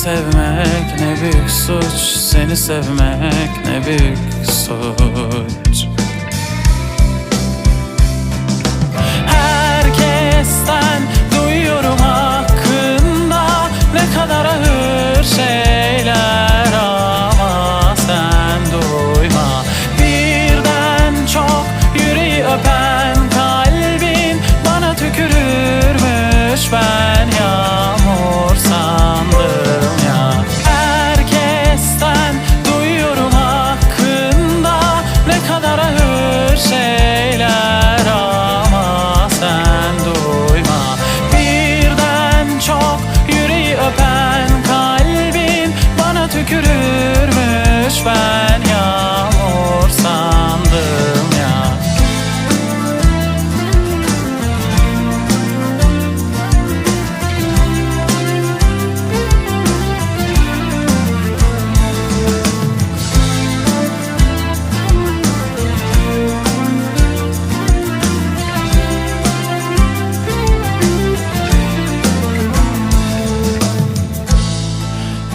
sevmek ne büyük suç Seni sevmek ne büyük suç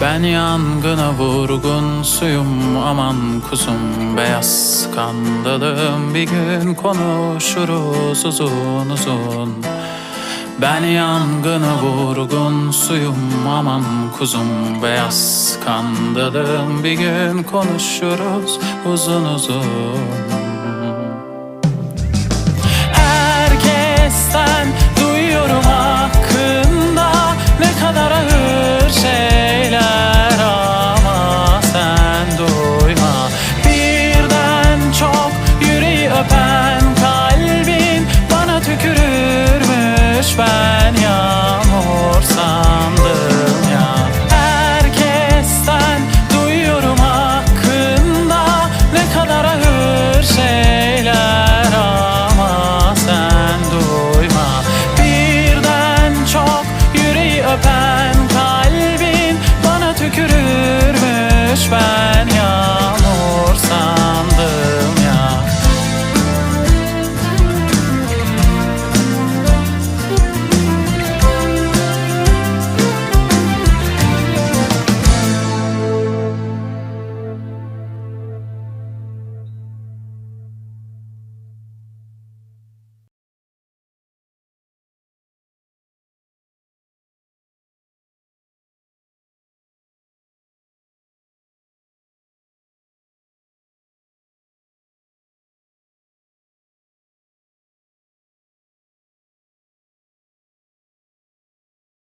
Ben yangına vurgun suyum aman kuzum Beyaz skandalım bir gün konuşuruz uzun uzun. Ben yangına vurgun suyum aman kuzum Beyaz skandalım bir gün konuşuruz uzun uzun